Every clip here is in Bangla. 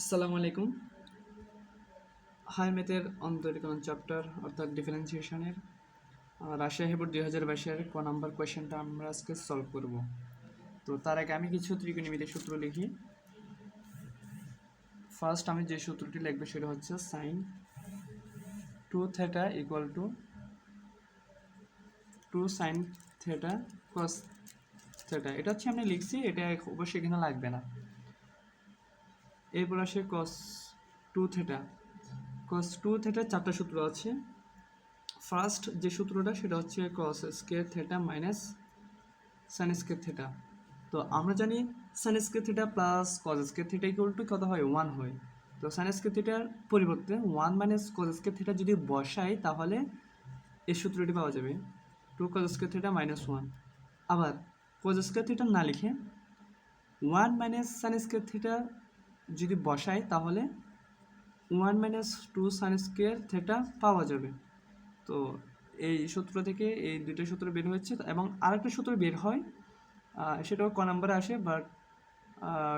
আসসালামু আলাইকুম। হাই ম্যাথের অন্তরীকরণ চ্যাপ্টার অর্থাৎ ডিফারেন্সিয়েশনের রাশিয়া হেবুর দুই হাজার বাইশের ক নাম্বার কোয়েশ্চেনটা আমরা আজকে সলভ করব। তো তার আগে আমি কিছু ত্রিকোণমিতির সূত্র লিখি। ফার্স্ট আমি যে সূত্রটি লিখব সেটা হচ্ছে sine two theta equal to two sine theta cos theta এটা হচ্ছে আমি লিখছি, এটা অবশ্যই এখানে লাগবে না। এরপর আসে cos two theta cos two থেটার চারটা সূত্র আছে। ফার্স্ট যে সূত্রটা, সেটা হচ্ছে cos square theta minus sine square theta তো আমরা জানি sine square theta plus cos square theta equal to কত হয়? ওয়ান হয়। তো সাইন স্কেয়ার থেটার পরিবর্তে one minus cos square theta যদি বসাই, তাহলে এই সূত্রটি পাওয়া যাবে two cos square theta minus one আবার কস স্কেয়ার থেটা না লিখে one minus sine square theta যদি বসাই তাহলে one minus two sine square theta পাওয়া যাবে। তো এই সূত্র থেকে এই দুটো সূত্র বের হয়েছে এবং আরেকটা সূত্র বের হয় সেটাও ক নাম্বারে আসে বাট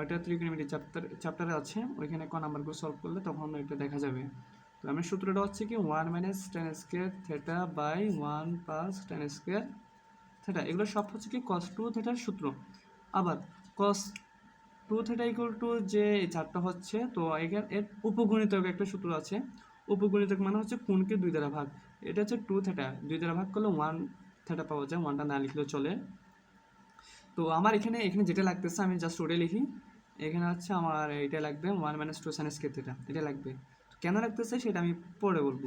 এটা ত্রিকোণমিতি চ্যাপ্টার চ্যাপ্টারে আছে, ওইখানে ক নাম্বারগুলো সলভ করলে তখন এটা দেখা যাবে। তো আমার সূত্রটা হচ্ছে কি one minus tan square theta by one plus tan square theta এগুলো সব হচ্ছে কি কস টু থেটার সূত্র। আবার cos two theta equal to যে চারটা হচ্ছে, তো এখানে, এর উপগুণিতক একটা সূত্র আছে। উপগুণিতক মানে হচ্ছে কোনকে দুই দ্বারা ভাগ। এটা হচ্ছে টু থেটা দুই দ্বারা ভাগ করলে ওয়ান থেটা পাওয়া যায় ওয়ানটা না লিখলেও চলে। তো আমার এখানে এখানে যেটা লাগতেছে আমি জাস্ট ওটাই লিখি। এখানে হচ্ছে আমার এটা লাগবে one minus two sine square theta এটা লাগবে। তো কেন লাগতেছে সেটা আমি পরে বলব।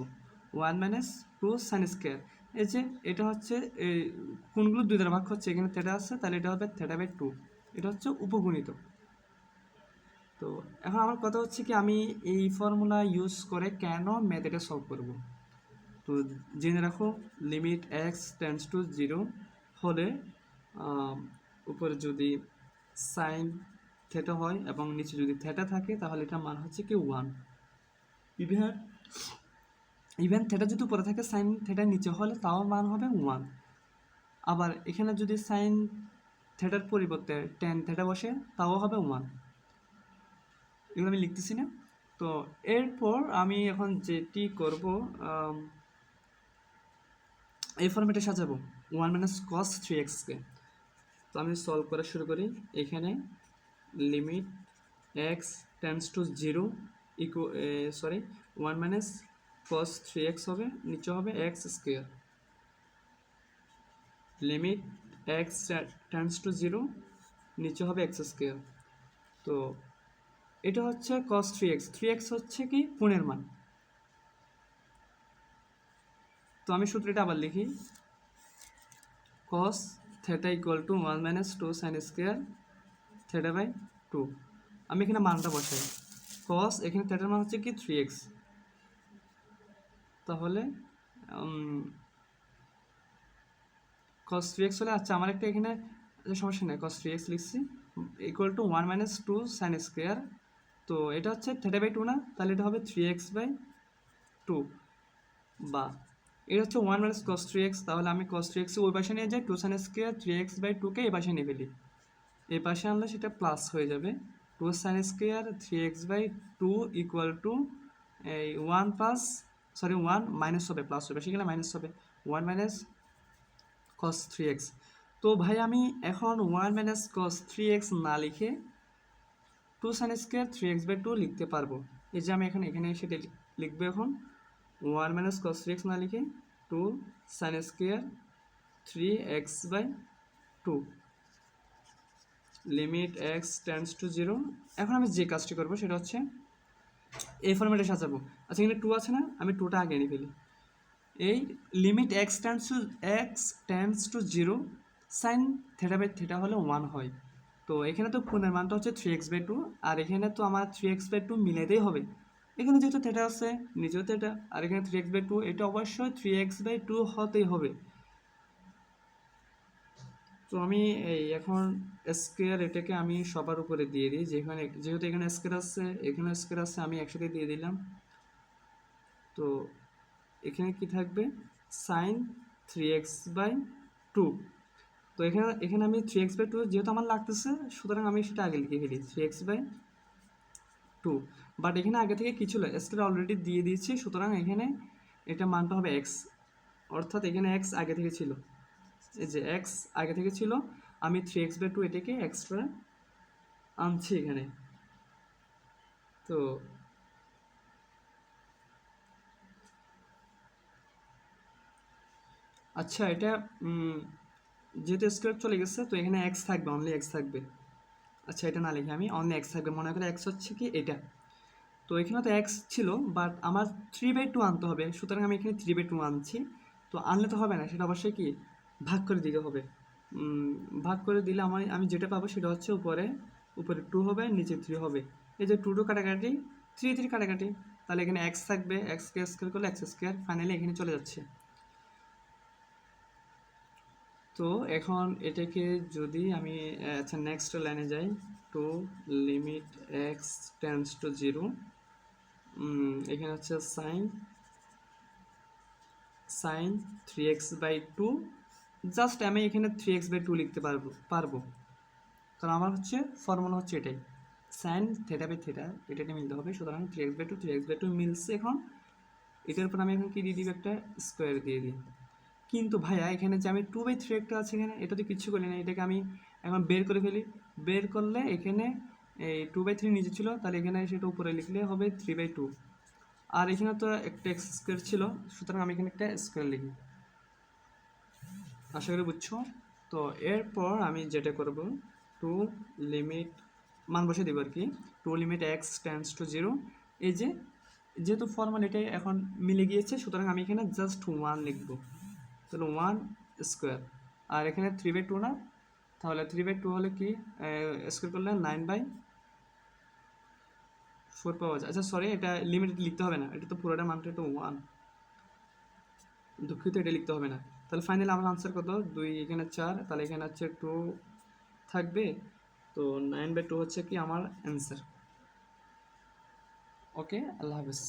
One minus two sine square এই যে এটা হচ্ছে কোনগুলো দুই দ্বারা ভাগ হচ্ছে এখানে থেটা আছে, তাহলে এটা হবে থেটা বাই টু এটা হচ্ছে উপগুণিত তো এখন আমার কথা হচ্ছে কি, আমি এই ফর্মুলা ইউজ করে কেন ম্যাথ এটা সলভ করব? তো জেনে রাখো limit x tends to zero হলে উপরে যদি সাইন থেটা হয় এবং নিচে যদি থেটা থাকে, তাহলে এটা মান হচ্ছে কি ওয়ান ইভেন ইভেন থেটা যদি উপরে থাকে সাইন থেটার নিচে হলে তাও মান হবে ওয়ান আবার এখানে যদি সাইন থেটার পরিবর্তে টেন থেটা বসে, তাও হবে ওয়ান এগুলো আমি লিখতেছি না। তো এরপর আমি এখন যেটি করব এই ফর্মেটে সাজাবো। ওয়ান মাইনাস কস থ্রি এক্সকে তো আমি সলভ করা শুরু করি। এখানে limit x tends to zero eco sorry one minus cos three x হবে, নিচে হবে x square limit x tends to zero নিচে হবে এক্স স্কোয়ার তো এটা হচ্ছে cos three x three x হচ্ছে কি? কোণের মান। তো আমি সূত্রটা আবার লিখি। Cos theta equal to one minus two sine square theta by two আমি এখানে মানটা বসাই। কস এখানে থেটার মান হচ্ছে কি? থ্রি এক্স তাহলে কস থ্রি এক্স হলে আচ্ছা আমার একটা এখানে সমস্যা নেই। কস থ্রি এক্স লিখছি। Equal to one minus two sine square তো এটা হচ্ছে থেটা বাই টু না? তাহলে এটা হবে থ্রি এক্স বাই টু বা এটা হচ্ছে one minus cos three x তাহলে আমি কস থ্রি এক্স ওই পাশে নিয়ে যাই two sine square three x by টুকে এই পাশে নিয়ে ফেলি। এই পাশে আনলে সেটা প্লাস হয়ে যাবে। Two sine square three x by two equal to এই one plus sorry one minus হবে প্লাস হবে। সেখানে মাইনাস হবে। One minus cos three x তো ভাই, আমি এখন one minus cos three x না লিখে two sine square three x by two লিখতে পারব। এই যে আমি এখন, এখানে সেটা লিখব এখন। One minus cos three x না লিখে two sine square three x by two limit x tends to zero এখন আমি যে কাজটি করব সেটা হচ্ছে, এই ফর্মেটে সাজাবো। আচ্ছা এখানে টু আছে না? আমি টুটা আগে নিয়ে ফেলি। এই limit x tends to x tends to zero sine theta by theta হলে ওয়ান হয়। তো এখানে তো কোণের মানটা হচ্ছে থ্রি এক্স বাই টু আর এখানে তো আমার থ্রি এক্স বাই টু মিলাইতেই হবে। এখানে যেহেতু থেটা আছে নিচেও থেটা আর এখানে থ্রি এক্স বাই টু এটা অবশ্যই থ্রি এক্স বাই টু হতেই হবে। তো আমি এই এখন স্কোয়ার এটাকে আমি সবার উপরে দিয়ে দিই, যেখানে যেহেতু এখানে স্কোয়ার আছে, এখানে স্কোয়ার আছে, আমি একসাথে দিয়ে দিলাম। তো এখানে কি থাকবে? Sine three x by two এখানে এখানে আমি থ্রি এক্স বাই টু যেহেতু আমার লাগতেছে, সুতরাং আমি সেটা আগে লিখে ফেলি three x by two but এখানে আগে থেকে কি ছিল স্কেয়ার অলরেডি দিয়ে দিয়েছি, সুতরাং এখানে এটা মানটা হবে এক্স অর্থাৎ এখানে এক্স আগে থেকে ছিল। এই যে এক্স আগে থেকে ছিল, আমি থ্রি এক্স বাই টু এটাকে এক্সট্রা আনছি এখানে। তো আচ্ছা এটা যেহেতু স্কোয়ার চলে গেছে, তো এখানে এক্স থাকবে অনলি এক্স থাকবে। আচ্ছা এটা না লিখে আমি অনলি এক্স থাকবে। মনে করে এক্স হচ্ছে কি এটা। তো এখানে তো এক্স ছিল বাট আমার থ্রি বাই টু আনতে হবে। সুতরাং আমি এখানে থ্রি বাই টু আনছি। তো আনলে তো হবে না, সেটা অবশ্যই কি? ভাগ করে দিতে হবে। ভাগ করে দিলে আমার, আমি যেটা পাবো সেটা হচ্ছে উপরে উপরে টু হবে, নিচে থ্রি হবে। এই যে টু টু কাটাকাটি থ্রি থ্রি কাটাকাটি, তাহলে এখানে এক্স থাকবে এক্স কে স্কোয়ার করলে এক্স স্কোয়ার ফাইনালি এখানে চলে যাচ্ছে। তো এখন এটাকে যদি আমি আচ্ছা নেক্সট লাইনে যাই two limit x tends to zero এখানে হচ্ছে sine sine three x by two just আমি এখানে থ্রি এক্স বাই টু লিখতে পারব পারব। কারণ আমার হচ্ছে ফর্মুলা হচ্ছে এটাই। সাইন থেটা বাই থেটা এটাকে মিলতে হবে, সুতরাং three x by two three x by two মিলছে এখন। এটার উপর আমি এখন কি দিয়ে দিব? একটা স্কোয়ার দিয়ে দিই। কিন্তু ভাইয়া, এখানে যে আমি টু বাই থ্রি একটা আছে এখানে, এটা তো কিচ্ছু করি না এটাকে আমি এখন বের করে ফেলি। বের করলে এখানে এই টু বাই থ্রি নিচে ছিল, তাহলে এখানে সেটা উপরে লিখলে হবে থ্রি বাই টু আর এখানে তো একটা এক্স স্কোয়ার ছিল, সুতরাং আমি এখানে একটা স্কোয়ার লিখি। আশা করি বুঝছ? তো এরপর আমি যেটা করব টু লিমিট মান বসে দেবো আর কি two limit x tends to zero এই যে, যেহেতু ফর্মাল এটাই এখন মিলে গিয়েছে, সুতরাং আমি এখানে জাস্ট ওয়ান লিখব। তাহলে ওয়ান স্কোয়ার আর এখানে থ্রি বাই টু না? তাহলে থ্রি বাই টু হলে কি? স্কোয়ার করলে নাইন বাই ফোর পাওয়া যায়। আচ্ছা সরি এটা লিমিট লিখতে হবে না। এটা তো পুরোটা মানটা তো ওয়ান দুঃখিত, এটা লিখতে হবে না। তাহলে ফাইনালি আমার আনসার কত? দুই, এখানে চার, তাহলে এখানে হচ্ছে টু থাকবে। তো নাইন বাই টু হচ্ছে কি? আমার অ্যান্সার ওকে আল্লাহ হাফেজ।